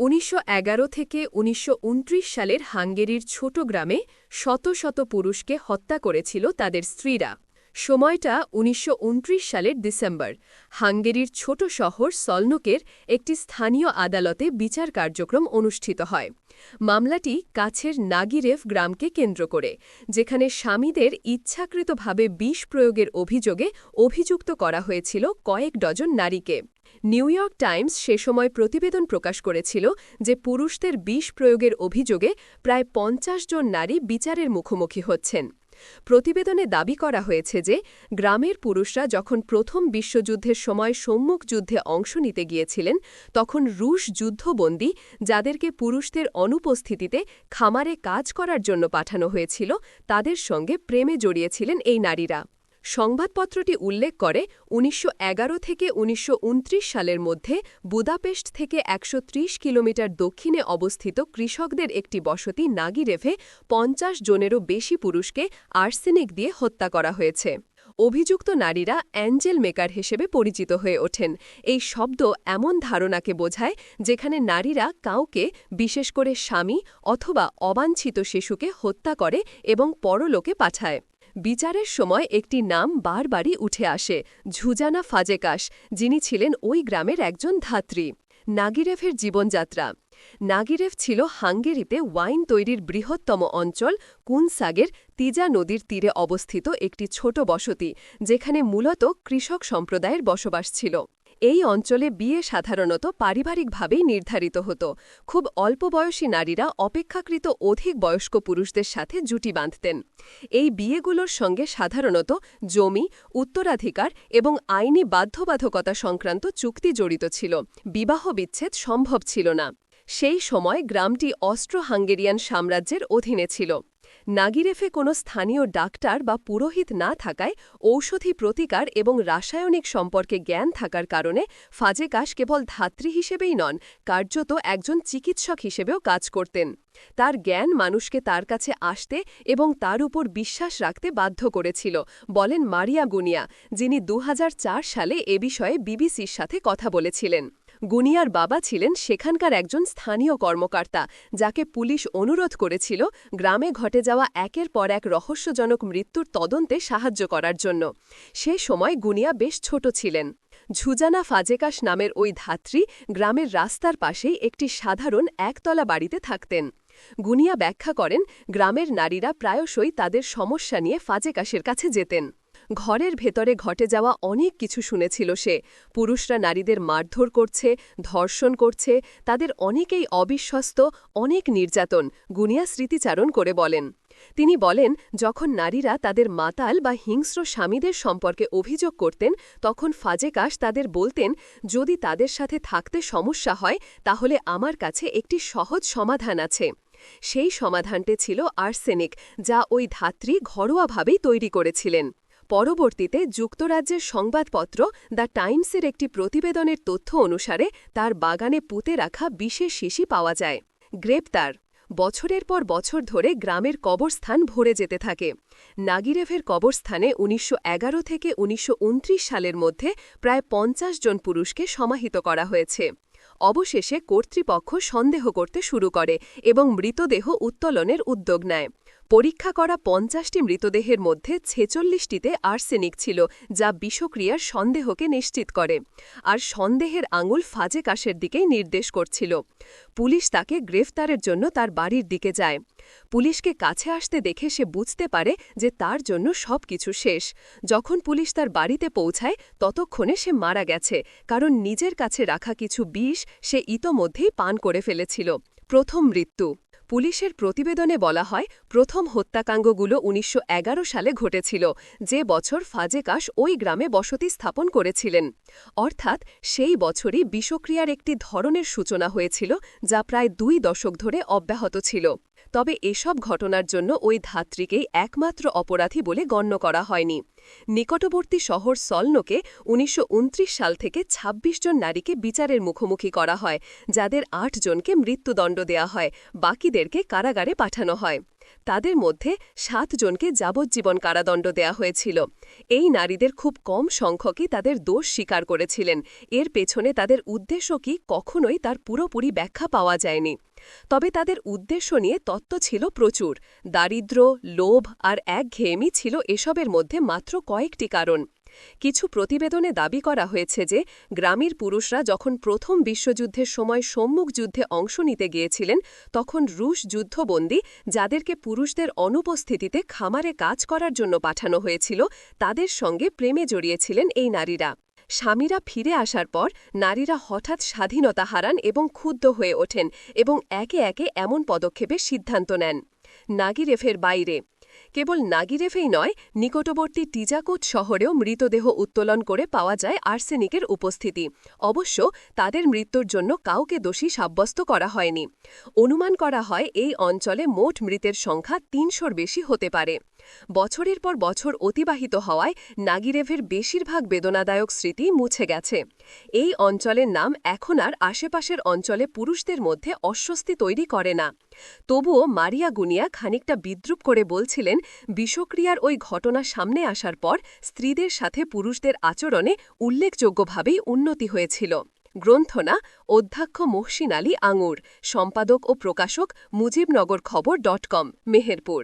উনিশশো এগারো থেকে উনিশশো উনত্রিশ সালের হাঙ্গেরির ছোট গ্রামে শত শত পুরুষকে হত্যা করেছিল তাদের স্ত্রীরা। সময়টা উনিশশো উনত্রিশ সালের ডিসেম্বর। হাঙ্গেরির ছোট শহর সলনুকের একটি স্থানীয় আদালতে বিচার কার্যক্রম অনুষ্ঠিত হয়। মামলাটি কাছের নাগিরেভ গ্রামকে কেন্দ্র করে, যেখানে স্বামীদের ইচ্ছাকৃতভাবে বিষ প্রয়োগের অভিযোগে অভিযুক্ত করা হয়েছিল কয়েক ডজন নারীকে। নিউ ইয়র্ক টাইমস সে সময় প্রতিবেদন প্রকাশ করেছিল যে পুরুষদের বিষ প্রয়োগের অভিযোগে প্রায় পঞ্চাশ জন নারী বিচারের মুখোমুখি হচ্ছেন। প্রতিবেদনে দাবি করা হয়েছে যে, গ্রামের পুরুষরা যখন প্রথম বিশ্বযুদ্ধের সময় সম্মুখ যুদ্ধে অংশ নিতে গিয়েছিলেন, তখন রুশ যুদ্ধবন্দী, যাদেরকে পুরুষদের অনুপস্থিতিতে খামারে কাজ করার জন্য পাঠানো হয়েছিল, তাদের সঙ্গে প্রেমে জড়িয়েছিলেন এই নারীরা। সংবাদপত্রটি উল্লেখ করে উনিশশো এগারো থেকে উনিশশো উনত্রিশ সালের মধ্যে বুদাপেস্ট থেকে একশো ত্রিশ কিলোমিটার দক্ষিণে অবস্থিত কৃষকদের একটি বসতি নাগিরেভে পঞ্চাশ জনেরও বেশি পুরুষকে আর্সেনিক দিয়ে হত্যা করা হয়েছে। অভিযুক্ত নারীরা অ্যাঞ্জেল মেকার হিসেবে পরিচিত হয়ে ওঠেন। এই শব্দ এমন ধারণাকে বোঝায় যেখানে নারীরা কাউকে, বিশেষ করে স্বামী অথবা অবাঞ্ছিত শিশুকে হত্যা করে এবং পরলোকে পাঠায়। বিচারের সময় একটি নাম বারবারই উঠে আসে, ঝুজানা ফাজেকাশ, যিনি ছিলেন ওই গ্রামের একজন ধাত্রী। নাগিরেফের জীবনযাত্রা। নাগিরেফ ছিল হাঙ্গেরিতে ওয়াইন তৈরির বৃহত্তম অঞ্চল, কুনসাগের তিজা নদীর তীরে অবস্থিত একটি ছোট বসতি, যেখানে মূলত কৃষক সম্প্রদায়ের বসবাস ছিল। এই অঞ্চলে বিয়ে সাধারণত পারিবারিকভাবেই নির্ধারিত হতো। খুব অল্প বয়সী নারীরা অপেক্ষাকৃত অধিক বয়স্ক পুরুষদের সাথে জুটি বাঁধতেন। এই বিয়েগুলোর সঙ্গে সাধারণত জমি, উত্তরাধিকার এবং আইনি বাধ্যবাধকতা সংক্রান্ত চুক্তি জড়িত ছিল। বিবাহ বিচ্ছেদ সম্ভব ছিল না। সেই সময় গ্রামটি অস্ট্রো হাঙ্গেরিয়ান সাম্রাজ্যের অধীনে ছিল। নাগিরেফে কোনো স্থানীয় ডাক্তার বা পুরোহিত না থাকায় ঔষধি প্রতিকার এবং রাসায়নিক সম্পর্কে জ্ঞান থাকার কারণে ফাজেকাশ কেবল ধাত্রী হিসেবেই নন, কার্যত একজন চিকিৎসক হিসেবেও কাজ করতেন। তার জ্ঞান মানুষকে তার কাছে আসতে এবং তার উপর বিশ্বাস রাখতে বাধ্য করেছিল, বলেন মারিয়া গুনিয়া, যিনি দু হাজার চার সালে এ বিষয়ে বিবিসির সাথে কথা বলেছিলেন। গুনিয়ার বাবা ছিলেন সেখানকার একজন স্থানীয় কর্মকর্তা, যাকে পুলিশ অনুরোধ করেছিল গ্রামে ঘটে যাওয়া একের পর এক রহস্যজনক মৃত্যুর তদন্তে সাহায্য করার জন্য। সে সময় গুনিয়া বেশ ছোট ছিলেন। ঝুজানা ফাজেকাশ নামের ওই ধাত্রী গ্রামের রাস্তার পাশেই একটি সাধারণ একতলা বাড়িতে থাকতেন। গুনিয়া ব্যাখ্যা করেন, গ্রামের নারীরা প্রায়শই তাদের সমস্যা নিয়ে ফাজেকাশের কাছে যেতেন। ঘরের ভেতরে ঘটে যাওয়া অনেক কিছু শুনেছিল সে। পুরুষরা নারীদের মারধর করছে, ধর্ষণ করছে, তাদের অনেকেই অবিশ্বস্ত, অনেক নির্যাতন, গুনিয়া স্মৃতিচারণ করে বলেন। তিনি বলেন, যখন নারীরা তাদের মাতাল বা হিংস্র স্বামীদের সম্পর্কে অভিযোগ করতেন, তখন ফাজেকাশ তাদের বলতেন, যদি তাদের সাথে থাকতে সমস্যা হয়, তাহলে আমার কাছে একটি সহজ সমাধান আছে। সেই সমাধানটি ছিল আর্সেনিক, যা ওই ধাত্রী ঘরোয়াভাবেই তৈরি করেছিলেন। পরবর্তীতে যুক্তরাজ্যের সংবাদপত্র দ্য টাইমসের একটি প্রতিবেদনের তথ্য অনুসারে তার বাগানে পুঁতে রাখা বিশেষ শিশি পাওয়া যায়। গ্রেপ্তার। বছরের পর বছর ধরে গ্রামের কবরস্থান ভরে যেতে থাকে। নাগিরেভের কবরস্থানে উনিশশো এগারো থেকে উনিশশো উনত্রিশ সালের মধ্যে প্রায় পঞ্চাশ জন পুরুষকে সমাহিত করা হয়েছে। অবশেষে কর্তৃপক্ষ সন্দেহ করতে শুরু করে এবং মৃতদেহ উত্তোলনের উদ্যোগ নেয়। পরীক্ষা করা পঞ্চাশটি মৃতদেহের মধ্যে ছেচল্লিশটিতে আর্সেনিক ছিল, যা বিষক্রিয়ার সন্দেহকে নিশ্চিত করে। আর সন্দেহের আঙুল ফাজে কাশের দিকেই নির্দেশ করছিল। পুলিশ তাকে গ্রেফতারের জন্য তার বাড়ির দিকে যায়। পুলিশকে কাছে আসতে দেখে সে বুঝতে পারে যে তার জন্য সব কিছু শেষ। যখন পুলিশ তার বাড়িতে পৌঁছায়, ততক্ষণে সে মারা গেছে, কারণ নিজের কাছে রাখা কিছু বিষ সে ইতোমধ্যেই পান করে ফেলেছিল। প্রথম মৃত্যু। পুলিশের প্রতিবেদনে বলা হয়, প্রথম হত্যাকাণ্ডগুলো উনিশশো সালে ঘটেছিল, যে বছর ফাজেকাশ ওই গ্রামে বসতি স্থাপন করেছিলেন। অর্থাৎ সেই বছরই বিষক্রিয়ার একটি ধরনের সূচনা হয়েছিল, যা প্রায় দুই দশক ধরে অব্যাহত ছিল। তবে এসব ঘটনার জন্য ওই ধাত্রীকেই একমাত্র অপরাধী বলে গণ্য করা হয়নি। নিকটবর্তী শহর সলনোকে উনিশশো উনত্রিশ সাল থেকে ২৬ জন নারীকে বিচারের মুখোমুখি করা হয়, যাদের আট জনকে মৃত্যুদণ্ড দেয়া হয়, বাকিদেরকে কারাগারে পাঠানো হয়। তাদের মধ্যে সাতজনকে যাবজ্জীবন কারাদণ্ড দেয়া হয়েছিল। এই নারীদের খুব কম সংখ্যকই তাদের দোষ স্বীকার করেছিলেন। এর পেছনে তাদের উদ্দেশ্য কি কখনোই তার পুরোপুরি ব্যাখ্যা পাওয়া যায়নি। তবে তাদের উদ্দেশ্য নিয়ে তত্ত্ব ছিল প্রচুর। দারিদ্র লোভ আর একঘেয়েমি ছিল এসবের মধ্যে মাত্র কয়েকটি কারণ। কিছু প্রতিবেদনে দাবি করা হয়েছে যে, গ্রামের পুরুষরা যখন প্রথম বিশ্বযুদ্ধের সময় সম্মুখ যুদ্ধে অংশ নিতে গিয়েছিলেন, তখন রুশ যুদ্ধবন্দী, যাদেরকে পুরুষদের অনুপস্থিতিতে খামারে কাজ করার জন্য পাঠানো হয়েছিল, তাদের সঙ্গে প্রেমে জড়িয়েছিলেন এই নারীরা। স্বামীরা ফিরে আসার পর, নারীরা হঠাৎ স্বাধীনতা হারান এবং ক্ষুব্ধ হয়ে ওঠেন এবং একে একে এমন পদক্ষেপের সিদ্ধান্ত নেন। নাগিরেফের বাইরে কেবল নাগিরেফেই নয়, নিকটবর্তী টিজাকুট শহরেও মৃতদেহ উত্তোলন করে পাওয়া যায় আর্সেনিকের উপস্থিতি। অবশ্য তাদের মৃত্যুর জন্য কাউকে দোষী সাব্যস্ত করা হয়নি। অনুমান করা হয় এই অঞ্চলে মোট মৃতের সংখ্যা তিনশোর বেশি হতে পারে। বছরের পর বছর অতিবাহিত হওয়ায় নাগিরেভের বেশিরভাগ বেদনাদায়ক স্মৃতি মুছে গেছে। এই অঞ্চলের নাম এখন আর আশেপাশের অঞ্চলে পুরুষদের মধ্যে অস্বস্তি তৈরি করে না। তবুও মারিয়া গুনিয়া খানিকটা বিদ্রুপ করে বলছিলেন, বিষক্রিয়ার ওই ঘটনা সামনে আসার পর স্ত্রীদের সাথে পুরুষদের আচরণে উল্লেখযোগ্যভাবেই উন্নতি হয়েছিল। গ্রন্থনা, অধ্যক্ষ মহসিন আলী আঙুর, সম্পাদক ও প্রকাশক মুজিবনগর খবর ডট কম, মেহেরপুর।